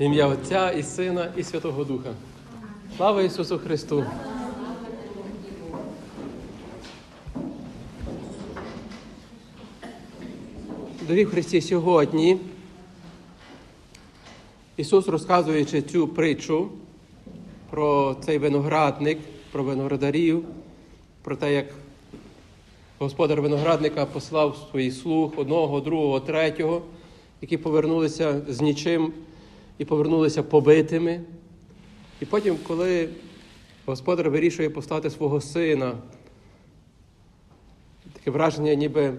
Ім'я Отця і Сина, і Святого Духа. Слава Ісусу Христу! Дорогі Христі, сьогодні Ісус, розказуючи цю притчу про цей виноградник, про виноградарів, про те, як господар виноградника послав своїх слуг одного, другого, третього, які повернулися з нічим і повернулися побитими. І потім, коли господар вирішує послати свого сина, таке враження, ніби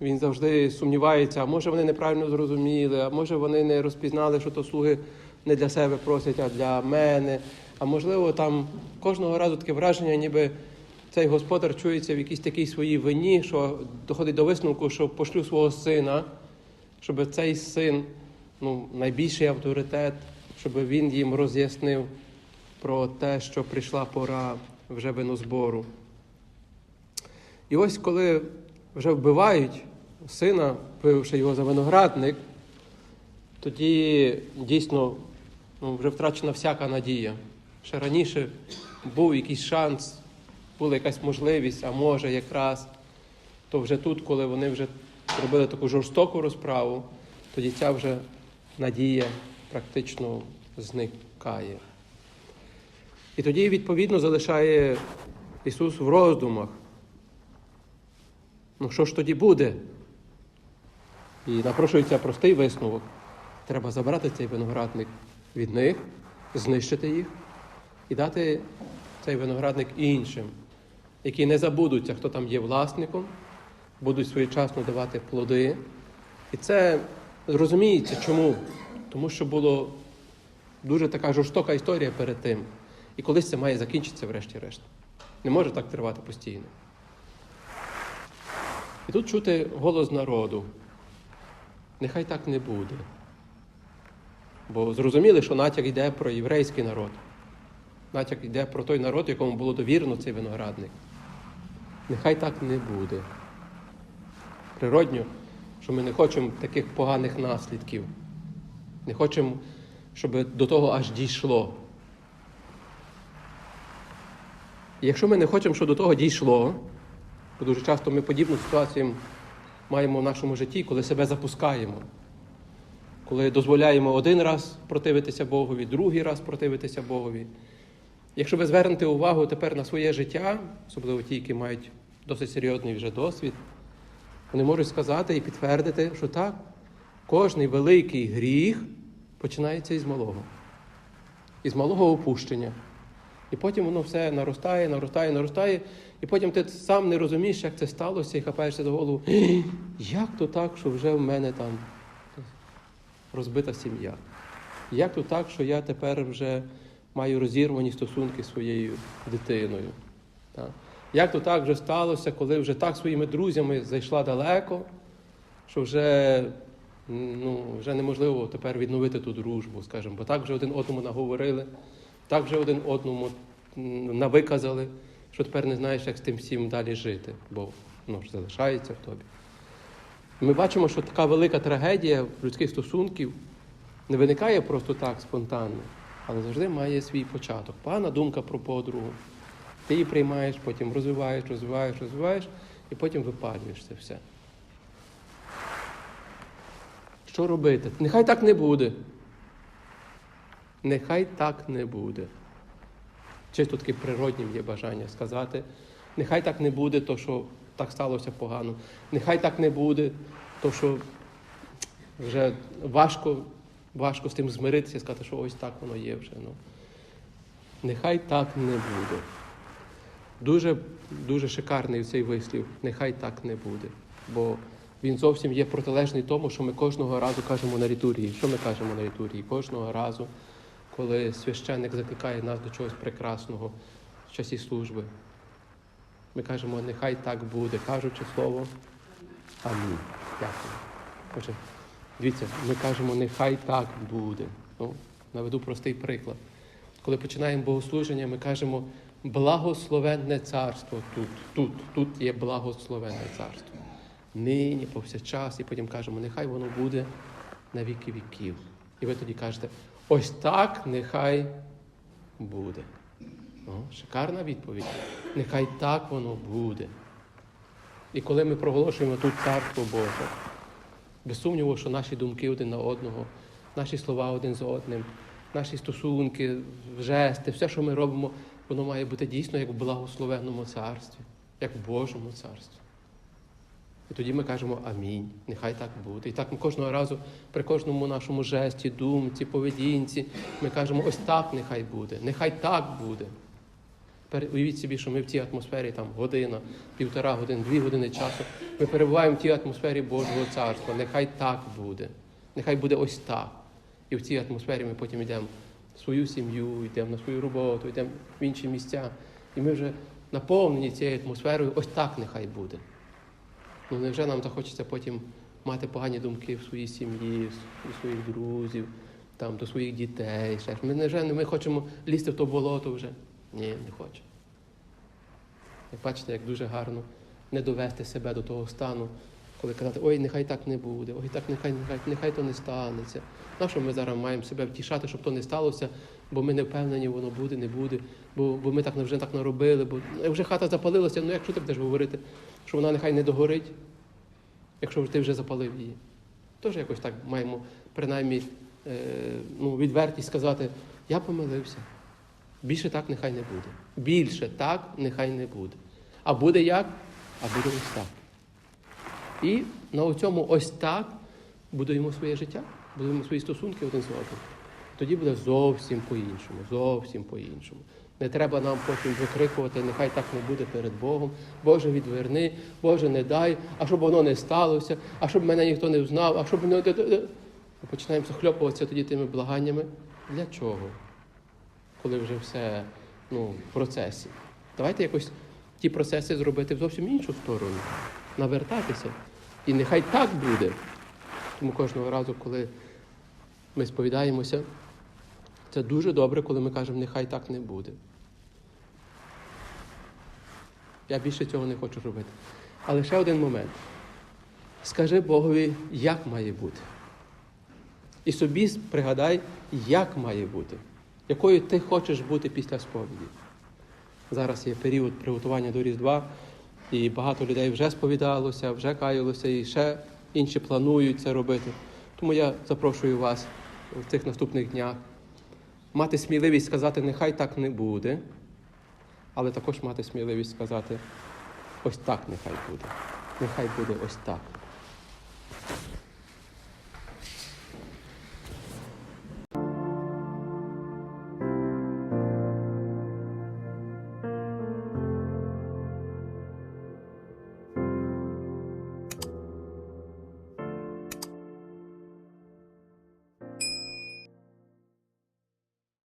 він завжди сумнівається, а може вони неправильно зрозуміли, а може вони не розпізнали, що то слуги не для себе просять, а для мене. А можливо, там кожного разу таке враження, ніби цей господар чується в якійсь такій своїй вині, що доходить до висновку, що пошлю свого сина, щоб цей син, ну, найбільший авторитет, щоб він їм роз'яснив про те, що прийшла пора вже винозбору. І ось коли вже вбивають сина, вбивши його за виноградник, тоді дійсно ну, вже втрачена всяка надія. Ще раніше був якийсь шанс, була якась можливість, а може якраз, то вже тут, коли вони вже робили таку жорстоку розправу, тоді ця вже надія практично зникає. І тоді, відповідно, залишає Ісус в роздумах. Ну що ж тоді буде? І напрошується простий висновок. Треба забрати цей виноградник від них, знищити їх і дати цей виноградник іншим, які не забудуться, хто там є власником, будуть своєчасно давати плоди. І це зрозуміється чому? Тому що була дуже така жорстока історія перед тим. І колись це має закінчитися, врешті-решт. Не може так тривати постійно. І тут чути голос народу. Нехай так не буде. Бо зрозуміли, що натяк йде про єврейський народ. Натяк йде про той народ, якому було довірено цей виноградник. Нехай так не буде. Природньо, що ми не хочемо таких поганих наслідків. Не хочемо, щоб до того аж дійшло. І якщо ми не хочемо, щоб до того дійшло, бо дуже часто ми подібну ситуацію маємо в нашому житті, коли себе запускаємо, коли дозволяємо один раз противитися Богові, другий раз противитися Богові. Якщо ви звернете увагу тепер на своє життя, особливо ті, які мають досить серйозний вже досвід, вони можуть сказати і підтвердити, що так, кожний великий гріх починається із малого, із малого опущення. І потім воно все наростає, наростає, наростає, і потім ти сам не розумієш, як це сталося, і хапаєшся за голову. Як то так, що вже в мене там розбита сім'я? Як то так, що я тепер вже маю розірвані стосунки зі своєю дитиною? Так? Як то так вже сталося, коли вже так своїми друзями зайшла далеко, що вже, ну, вже неможливо тепер відновити ту дружбу, скажімо, бо так вже один одному наговорили. Так вже один одному навиказали, що тепер не знаєш, як з тим всім далі жити, бо ну, ж залишається в тобі. Ми бачимо, що така велика трагедія людських стосунків не виникає просто так спонтанно, але завжди має свій початок. Пана думка про подругу. Ти її приймаєш, потім розвиваєш, розвиваєш, розвиваєш, і потім випалюєш це все. Що робити? Нехай так не буде. Нехай так не буде. Чисто таки природнім є бажання сказати, нехай так не буде, то що так сталося погано. Нехай так не буде, то що вже важко, важко з тим змиритися сказати, що ось так воно є вже. Ну. Нехай так не буде. Дуже, дуже шикарний цей вислів. Нехай так не буде. Бо він зовсім є протилежний тому, що ми кожного разу кажемо на літургії. Що ми кажемо на літургії? Кожного разу, коли священник закликає нас до чогось прекрасного в часі служби. Ми кажемо, нехай так буде, кажучи слово Амінь. Дякую. Отже, дивіться, ми кажемо, нехай так буде. Ну, наведу простий приклад. Коли починаємо богослуження, ми кажемо благословенне царство тут, тут, тут є благословенне царство. Нині, повсякчас, і потім кажемо, нехай воно буде на віки віків. І ви тоді кажете, Ось так нехай буде. О, шикарна відповідь. Нехай так воно буде. І коли ми проголошуємо тут Царство Боже, без сумніву, що наші думки один на одного, наші слова один з одним, наші стосунки, жести, все, що ми робимо, воно має бути дійсно як в благословенному царстві, як в Божому царстві. І тоді ми кажемо Амінь. Нехай так буде. І так ми кожного разу при кожному нашому жесті, думці, поведінці, ми кажемо, ось так нехай буде, нехай так буде. Тепер уявіть собі, що ми в цій атмосфері там година, півтора години, дві години часу. Ми перебуваємо в тій атмосфері Божого царства. Нехай так буде. Нехай буде ось так. І в цій атмосфері ми потім йдемо свою сім'ю, йдемо на свою роботу, йдемо в інші місця. І ми вже наповнені цією атмосферою, ось так нехай буде. Ну невже нам захочеться потім мати погані думки в своїй сім'ї, у своїх друзів, там, до своїх дітей? Ще. Ми невже ми хочемо лізти в то болото вже? Ні, не хочемо. Як бачите, як дуже гарно не довести себе до того стану, коли казати, ой, нехай так не буде, ой, так нехай, нехай, нехай то не станеться. На що ми зараз маємо себе втішати, щоб то не сталося, бо ми не впевнені, воно буде, не буде, бо, бо ми так вже так наробили, бо е, вже хата запалилася, ну якщо ти будеш говорити, що вона нехай не догорить, якщо ти вже запалив її. Тож якось так маємо принаймні е, ну, відвертість сказати, я помилився. Більше так нехай не буде. Більше так нехай не буде. А буде як? А буде ось так. І на цьому ось так будуємо своє життя, будуємо свої стосунки один з одним. Тоді буде зовсім по-іншому, зовсім по-іншому. Не треба нам потім викрикувати, нехай так не буде перед Богом. Боже, відверни, Боже, не дай, а щоб воно не сталося, а щоб мене ніхто не знав, а щоб не. Ми починаємо захльопуватися тоді тими благаннями. Для чого? Коли вже все ну, в процесі. Давайте якось ті процеси зробити в зовсім іншу сторону, навертатися. І нехай так буде. Тому кожного разу, коли ми сповідаємося, це дуже добре, коли ми кажемо, нехай так не буде. Я більше цього не хочу робити. Але ще один момент. Скажи Богові, як має бути. І собі пригадай, як має бути, якою ти хочеш бути після сповіді. Зараз є період приготування до Різдва, і багато людей вже сповідалося, вже каялося, і ще інші планують це робити. Тому я запрошую вас в цих наступних днях мати сміливість сказати, нехай так не буде, але також мати сміливість сказати, ось так нехай буде. Нехай буде ось так.